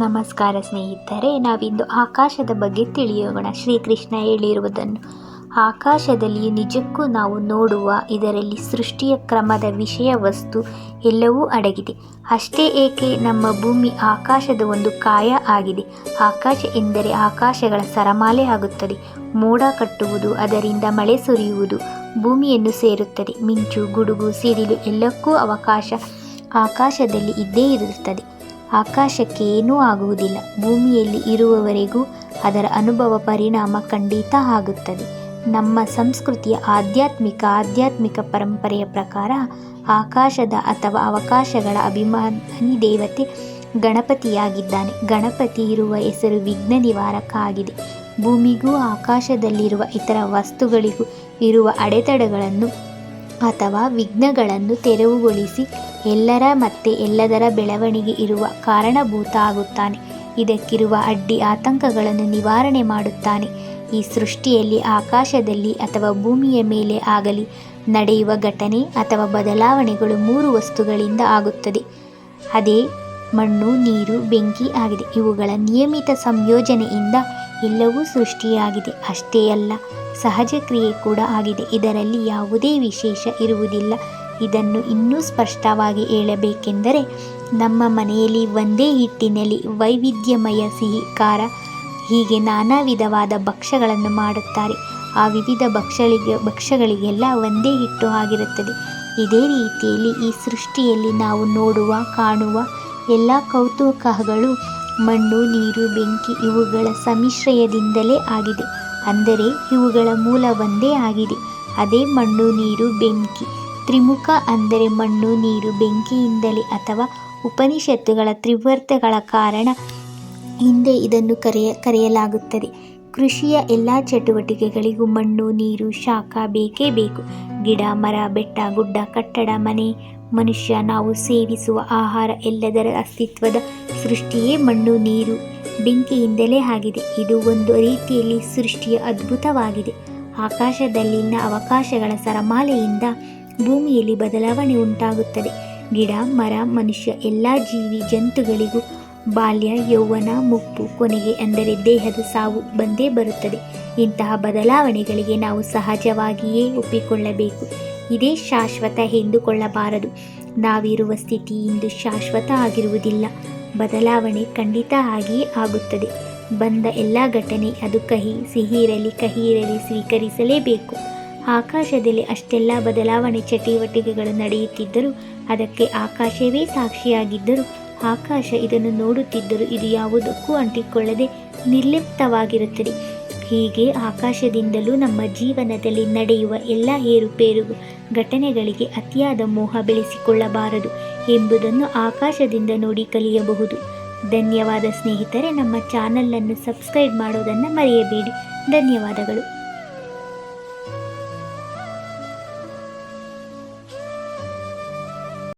ನಮಸ್ಕಾರ ಸ್ನೇಹಿತರೆ, ನಾವಿಂದು ಆಕಾಶದ ಬಗ್ಗೆ ತಿಳಿಯೋಣ. ಶ್ರೀಕೃಷ್ಣ ಹೇಳಿರುವುದನ್ನು. ಆಕಾಶದಲ್ಲಿ ನಿಜಕ್ಕೂ ನಾವು ನೋಡುವ ಇದರಲ್ಲಿ ಸೃಷ್ಟಿಯ ಕ್ರಮದ ವಿಷಯ ವಸ್ತು ಎಲ್ಲವೂ ಅಡಗಿದೆ. ಅಷ್ಟೇ ಏಕೆ ನಮ್ಮ ಭೂಮಿ ಆಕಾಶದ ಒಂದು ಕಾಯ ಆಗಿದೆ. ಆಕಾಶ ಎಂದರೆ ಆಕಾಶಗಳ ಸರಮಾಲೆ ಆಗುತ್ತದೆ. ಮೋಡ ಕಟ್ಟುವುದು, ಅದರಿಂದ ಮಳೆ ಸುರಿಯುವುದು, ಭೂಮಿಯನ್ನು ಸೇರುತ್ತದೆ. ಮಿಂಚು, ಗುಡುಗು, ಸಿಡಿಲು ಎಲ್ಲಕ್ಕೂ ಅವಕಾಶ ಆಕಾಶದಲ್ಲಿ ಇದ್ದೇ ಇರುತ್ತದೆ. ಆಕಾಶಕ್ಕೆ ಏನೂ ಆಗುವುದಿಲ್ಲ. ಭೂಮಿಯಲ್ಲಿ ಇರುವವರೆಗೂ ಅದರ ಅನುಭವ ಪರಿಣಾಮ ಖಂಡಿತ ಆಗುತ್ತದೆ. ನಮ್ಮ ಸಂಸ್ಕೃತಿಯ ಆಧ್ಯಾತ್ಮಿಕ ಆಧ್ಯಾತ್ಮಿಕ ಪರಂಪರೆಯ ಪ್ರಕಾರ ಆಕಾಶದ ಅಥವಾ ಅವಕಾಶಗಳ ಅಭಿಮಾನಿ ದೇವತೆ ಗಣಪತಿಯಾಗಿದ್ದಾನೆ. ಗಣಪತಿ ಇರುವ ಹೆಸರು ವಿಘ್ನ ನಿವಾರಕ ಆಗಿದೆ. ಭೂಮಿಗೂ ಆಕಾಶದಲ್ಲಿರುವ ಇತರ ವಸ್ತುಗಳಿಗೂ ಇರುವ ಅಡೆತಡೆಗಳನ್ನು ಅಥವಾ ವಿಘ್ನಗಳನ್ನು ತೆರವುಗೊಳಿಸಿ ಎಲ್ಲರ ಮತ್ತೆ ಎಲ್ಲದರ ಬೆಳವಣಿಗೆ ಇರುವ ಕಾರಣಭೂತ ಆಗುತ್ತಾನೆ ಇದಕ್ಕಿರುವ ಅಡ್ಡಿ ಆತಂಕಗಳನ್ನು ನಿವಾರಣೆ ಮಾಡುತ್ತಾನೆ. ಈ ಸೃಷ್ಟಿಯಲ್ಲಿ ಆಕಾಶದಲ್ಲಿ ಅಥವಾ ಭೂಮಿಯ ಮೇಲೆ ಆಗಲಿ, ನಡೆಯುವ ಘಟನೆ ಅಥವಾ ಬದಲಾವಣೆಗಳು ಮೂರು ವಸ್ತುಗಳಿಂದ ಆಗುತ್ತದೆ. ಅದೇ ಮಣ್ಣು, ನೀರು, ಬೆಂಕಿ ಆಗಿದೆ. ಇವುಗಳ ನಿಯಮಿತ ಸಂಯೋಜನೆಯಿಂದ ಎಲ್ಲವೂ ಸೃಷ್ಟಿಯಾಗಿದೆ. ಅಷ್ಟೇ ಅಲ್ಲ, ಸಹಜ ಕ್ರಿಯೆ ಕೂಡ ಆಗಿದೆ. ಇದರಲ್ಲಿ ಯಾವುದೇ ವಿಶೇಷ ಇರುವುದಿಲ್ಲ. ಇದನ್ನು ಇನ್ನೂ ಸ್ಪಷ್ಟವಾಗಿ ಹೇಳಬೇಕೆಂದರೆ ನಮ್ಮ ಮನೆಯಲ್ಲಿ ಒಂದೇ ಹಿಟ್ಟಿನಲ್ಲಿ ವೈವಿಧ್ಯಮಯ ಸಿಹಿ ಖಾರ ಹೀಗೆ ನಾನಾ ವಿಧವಾದ ಭಕ್ಷ್ಯಗಳನ್ನು ಮಾಡುತ್ತಾರೆ. ಆ ವಿವಿಧ ಭಕ್ಷ್ಯಗಳಿಗೆ, ಭಕ್ಷ್ಯಗಳಿಗೆಲ್ಲ ಒಂದೇ ಹಿಟ್ಟು ಆಗಿರುತ್ತದೆ. ಇದೇ ರೀತಿಯಲ್ಲಿ ಈ ಸೃಷ್ಟಿಯಲ್ಲಿ ನಾವು ನೋಡುವ, ಕಾಣುವ ಎಲ್ಲ ಕೌತುಕಗಳು ಮಣ್ಣು, ನೀರು, ಬೆಂಕಿ ಇವುಗಳ ಸಮಿಶ್ರಯದಿಂದಲೇ ಆಗಿದೆ. ಅಂದರೆ ಇವುಗಳ ಮೂಲ ಒಂದೇ ಆಗಿದೆ. ಅದೇ ಮಣ್ಣು, ನೀರು, ಬೆಂಕಿ ತ್ರಿಮುಖ ಅಂದರೆ ಮಣ್ಣು, ನೀರು, ಬೆಂಕಿಯಿಂದಲೇ ಅಥವಾ ಉಪನಿಷತ್ತುಗಳ ತ್ರಿವರ್ತಗಳ ಕಾರಣ ಹಿಂದೆ ಇದನ್ನು ಕರೆಯ, ಕರೆಯಲಾಗುತ್ತದೆ. ಕೃಷಿಯ ಎಲ್ಲ ಚಟುವಟಿಕೆಗಳಿಗೂ ಮಣ್ಣು, ನೀರು, ಶಾಖ ಬೇಕೇ ಬೇಕು. ಗಿಡ, ಮರ, ಬೆಟ್ಟ, ಗುಡ್ಡ, ಕಟ್ಟಡ, ಮನೆ, ಮನುಷ್ಯ, ನಾವು ಸೇವಿಸುವ ಆಹಾರ ಎಲ್ಲದರ ಅಸ್ತಿತ್ವದ ಸೃಷ್ಟಿಯೇ ಮಣ್ಣು, ನೀರು. ಬೆಂಕಿಯಿಂದಲೇ ಆಗಿದೆ. ಇದು ಒಂದು ರೀತಿಯಲ್ಲಿ ಸೃಷ್ಟಿಯ ಅದ್ಭುತವಾಗಿದೆ. ಆಕಾಶದಲ್ಲಿನ ಅವಕಾಶಗಳ ಸರಮಾಲೆಯಿಂದ ಭೂಮಿಯಲ್ಲಿ ಬದಲಾವಣೆ ಉಂಟಾಗುತ್ತದೆ. ಗಿಡ, ಮರ, ಮನುಷ್ಯ, ಎಲ್ಲ ಜೀವಿ ಜಂತುಗಳಿಗೂ ಬಾಲ್ಯ, ಯೌವನ, ಮುಪ್ಪು, ಕೊನೆಗೆ ಅಂದರೆ ದೇಹದ ಸಾವು ಬಂದೇ ಬರುತ್ತದೆ. ಇಂತಹ ಬದಲಾವಣೆಗಳಿಗೆ ನಾವು ಸಹಜವಾಗಿಯೇ ಒಪ್ಪಿಕೊಳ್ಳಬೇಕು. ಇದೇ ಶಾಶ್ವತ ಎಂದುಕೊಳ್ಳಬಾರದು. ನಾವಿರುವ ಸ್ಥಿತಿ ಇಂದು ಶಾಶ್ವತ ಆಗಿರುವುದಿಲ್ಲ. ಬದಲಾವಣೆ ಖಂಡಿತ ಆಗಿಯೇ ಆಗುತ್ತದೆ. ಬಂದ ಎಲ್ಲ ಘಟನೆ ಅದು ಕಹಿ, ಸಿಹಿ ಇರಲಿ, ಕಹಿ ಇರಲಿ ಸ್ವೀಕರಿಸಲೇಬೇಕು. ಆಕಾಶದಲ್ಲಿ ಅಷ್ಟೆಲ್ಲ ಬದಲಾವಣೆ ಚಟುವಟಿಕೆಗಳು ನಡೆಯುತ್ತಿದ್ದರೂ ಅದಕ್ಕೆ ಆಕಾಶವೇ ಸಾಕ್ಷಿಯಾಗಿದ್ದರೂ ಆಕಾಶ ಇದನ್ನು ನೋಡುತ್ತಿದ್ದರೂ ಇದು ಯಾವುದಕ್ಕೂ ಅಂಟಿಕೊಳ್ಳದೆ ನಿರ್ಲಿಪ್ತವಾಗಿರುತ್ತದೆ. ಹೀಗೆ ಆಕಾಶದಿಂದಲೂ ನಮ್ಮ ಜೀವನದಲ್ಲಿ ನಡೆಯುವ ಎಲ್ಲ ಏರುಪೇರು ಘಟನೆಗಳಿಗೆ ಅತಿಯಾದ ಮೋಹ ಬೆಳೆಸಿಕೊಳ್ಳಬಾರದು ಎಂಬುದನ್ನು ಆಕಾಶದಿಂದ ನೋಡಿ ಕಲಿಯಬಹುದು. ಧನ್ಯವಾದ ಸ್ನೇಹಿತರೆ, ನಮ್ಮ ಚಾನಲನ್ನು ಸಬ್ಸ್ಕ್ರೈಬ್ ಮಾಡೋದನ್ನು ಮರೆಯಬೇಡಿ. ಧನ್ಯವಾದಗಳು.